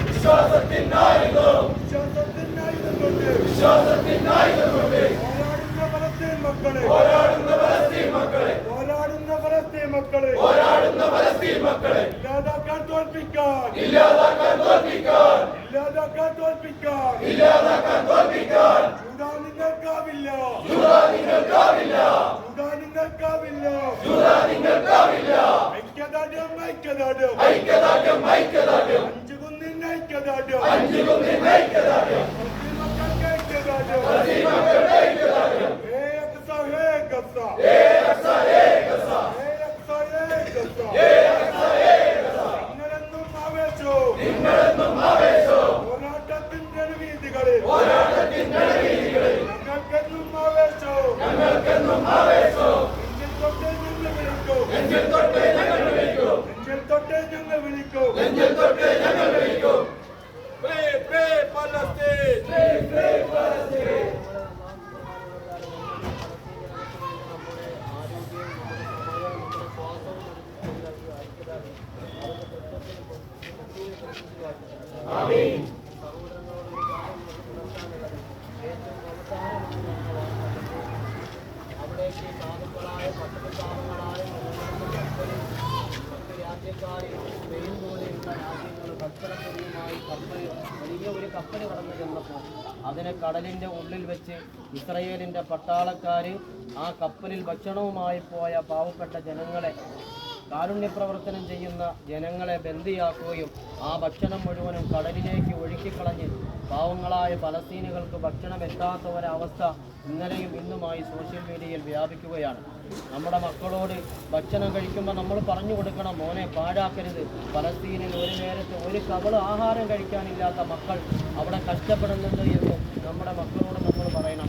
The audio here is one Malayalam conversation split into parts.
വിശ്വാസത്തിൻ ആയുധം വിശ്വാസത്തിൻ ആയുധം കൊണ്ട് പോരാടുന്ന പലസ്തീൻ മക്കളെ പോരാടുന്ന പലസ്തീൻ മക്കളെ പോരാടുന്ന പലസ്തീൻ മക്കളെ ഇല്ലാതാക്കാൻ തോൽപ്പിക്കാൻ ഇല്ലാതാക്കാൻ തോൽപ്പിക്കാൻ ഇല്ലാതാക്കാൻ തോൽപ്പിക്കാൻ ഇല്ലാതാക്കാൻ തോൽപ്പിക്കാൻ ഐക്യദാർഢ്യം. ഐക്യദാർഢ്യം അഞ്ചു കുന്നിൻ ഐക്യദാർഢ്യം. ഫലസ്തീൻ മക്കൾക്ക് ഐക്യദാർഢ്യം. അക്സ ഹേ ഗസ ഹേ അക്സ ഹേ ഗസ നിങ്ങളെന്നും ആവേശോ? പോരാട്ടത്തിന്റെ വീതികളിൽ. ഞങ്ങൾക്കെന്നും ആവേശോ? നെഞ്ചിൽ ഭക്ഷണപ്പൊടിയുമായി കപ്പൽ വലിയ ഒരു കപ്പൽ കടന്നു ചെന്നപ്പോൾ അതിനെ കടലിന്റെ ഉള്ളിൽ വെച്ച് ഇസ്രയേലിന്റെ പട്ടാളക്കാർ ആ കപ്പലിൽ ഭക്ഷണവുമായി പോയ പാവപ്പെട്ട ജനങ്ങളെ കാരുണ്യ പ്രവർത്തനം ചെയ്യുന്ന ജനങ്ങളെ ബന്ദിയാക്കുകയും ആ ഭക്ഷണം മുഴുവനും കടലിലേക്ക് ഒഴുക്കിക്കളഞ്ഞ് പാവങ്ങളായ പലസ്തീനുകൾക്ക് ഭക്ഷണം എത്താത്ത ഒരവസ്ഥ ഇന്നലെയും ഇന്നുമായി സോഷ്യൽ മീഡിയയിൽ വ്യാപിക്കുകയാണ്. നമ്മുടെ മക്കളോട് ഭക്ഷണം കഴിക്കുമ്പോൾ നമ്മൾ പറഞ്ഞു കൊടുക്കണം മോനെ പാഴാക്കരുത്. പലസ്തീനിൽ ഒരു നേരത്തെ ഒരു കവൾ ആഹാരം കഴിക്കാനില്ലാത്ത മക്കൾ അവിടെ കഷ്ടപ്പെടുന്നുണ്ട് എന്ന് നമ്മുടെ മക്കളോട് നമ്മൾ പറയണം.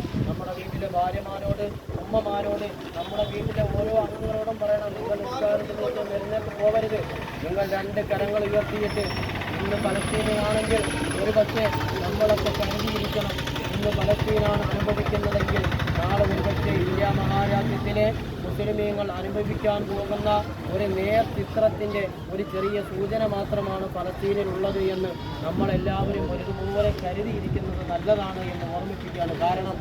ഭാര്യമാരോട് ഉമ്മമാരോട് നമ്മുടെ വീട്ടിലെ ഓരോ അംഗങ്ങളോടും പറയണം നിങ്ങൾ നിസ്കാരത്തിലേക്ക് വരുന്നേക്ക് പോകരുത് നിങ്ങൾ രണ്ട് കരങ്ങൾ ഉയർത്തിയിട്ട് ഇന്ന് പലസ്തീനാണെങ്കിൽ ഒരു പക്ഷേ നമ്മളൊക്കെ കരുതിയിരിക്കണം. ഇന്ന് പലസ്തീനാണ് അനുഭവിക്കുന്നതെങ്കിൽ നാളെ ഒരു പക്ഷേ ഇന്ത്യ മഹാരാജ്യത്തിലെ മുസ്ലിമീങ്ങൾ അനുഭവിക്കാൻ പോകുന്ന ഒരു നേർ ചിത്രത്തിന്റെ ഒരു ചെറിയ സൂചന മാത്രമാണ് പലസ്തീനിലുള്ളത് എന്ന് നമ്മളെല്ലാവരും ഒരുപോലെ കരുതിയിരിക്കുന്നത് നല്ലതാണ് എന്ന് ഓർമ്മിപ്പിക്കുകയാണ്. കാരണം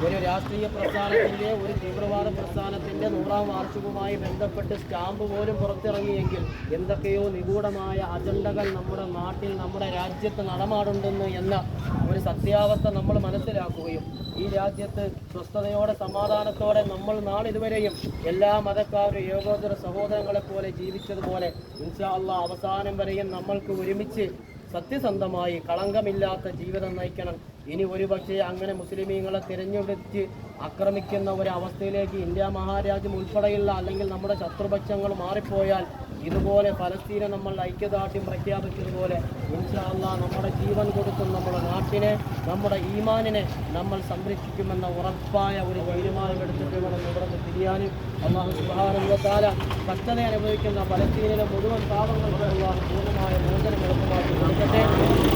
ഒരു രാഷ്ട്രീയ പ്രസ്ഥാനത്തിന്റെ ഒരു തീവ്രവാദ പ്രസ്ഥാനത്തിന്റെ നൂറാം വാർഷികവുമായി ബന്ധപ്പെട്ട് സ്റ്റാമ്പ് പോലും പുറത്തിറങ്ങിയെങ്കിൽ എന്തൊക്കെയോ നിഗൂഢമായ അജണ്ടകൾ നമ്മുടെ നാട്ടിൽ നമ്മുടെ രാജ്യത്ത് നടമാടുണ്ടെന്ന് എന്ന ഒരു സത്യാവസ്ഥ നമ്മൾ മനസ്സിലാക്കുകയും ഈ രാജ്യത്ത് സ്വസ്ഥതയോടെ സമാധാനത്തോടെ നമ്മൾ നാളിതുവരെയും എല്ലാ മതക്കാരും ഏകോദര സഹോദരങ്ങളെ പോലെ ജീവിച്ചതുപോലെ ഇൻഷാ അള്ളാ അവസാനം വരെയും നമ്മൾക്ക് ഒരുമിച്ച് സത്യസന്ധമായി കളങ്കമില്ലാത്ത ജീവിതം നയിക്കണം. ഇനി ഒരുപക്ഷെ അങ്ങനെ മുസ്ലിമീങ്ങളെ തിരഞ്ഞെടുത്ത് ആക്രമിക്കുന്ന ഒരവസ്ഥയിലേക്ക് ഇന്ത്യ മഹാരാജ്യം ഉൾപ്പെടെയുള്ള അല്ലെങ്കിൽ നമ്മുടെ ശത്രുപക്ഷങ്ങൾ മാറിപ്പോയാൽ ഇതുപോലെ ഫലസ്തീനെ നമ്മൾ ഐക്യദാർഢ്യം പ്രഖ്യാപിച്ചതുപോലെ ഇൻഷാല്ല നമ്മുടെ ജീവൻ കൊടുത്തും നമ്മുടെ നാട്ടിനെ നമ്മുടെ ഈമാനിനെ നമ്മൾ സംരക്ഷിക്കുമെന്ന ഉറപ്പായ ഒരു തീരുമാനമെടുത്തിട്ട് വേണം ഇവിടുന്ന് തിരിയാനും. അള്ളാഹു സുഹാരംഗത്താല കഷ്ടത അനുഭവിക്കുന്ന ഫലസ്തീനിലെ മുഴുവൻ പാപങ്ങൾക്കുള്ള പൂർണമായ മോചനം എളുപ്പമാക്കി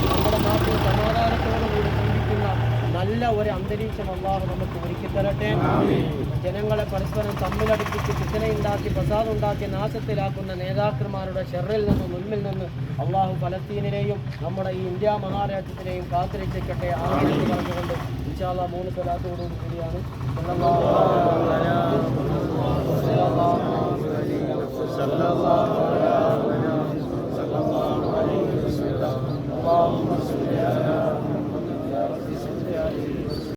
നമ്മുടെ നാട്ടിൽ സമാധാനത്തോടുകൂടി നല്ല ഒരു അന്തരീക്ഷം അള്ളാഹു നമുക്ക് ഒരുക്കി തരട്ടെ. ജനങ്ങളെ പരസ്പരം തമ്മിലടിപ്പിച്ച് പ്രസാദ് ഉണ്ടാക്കി നാശത്തിലാക്കുന്ന നേതാക്കന്മാരുടെ ഷെറിൽ നിന്നും മുൻപിൽ നിന്ന് അള്ളാഹു ഫലസ്തീനിനെയും നമ്മുടെ ഈ ഇന്ത്യ മഹാരാജ്യത്തിനെയും കാത്തിരക്ഷിക്കട്ടെ ആണെന്ന് പറഞ്ഞുകൊണ്ട് ഇൻഷാല്ല മൂന്ന് സ്വലാത്തോടുകൂടി കൂടിയാണ്. സല്ലല്ലാഹു അലൈഹി വസല്ലം.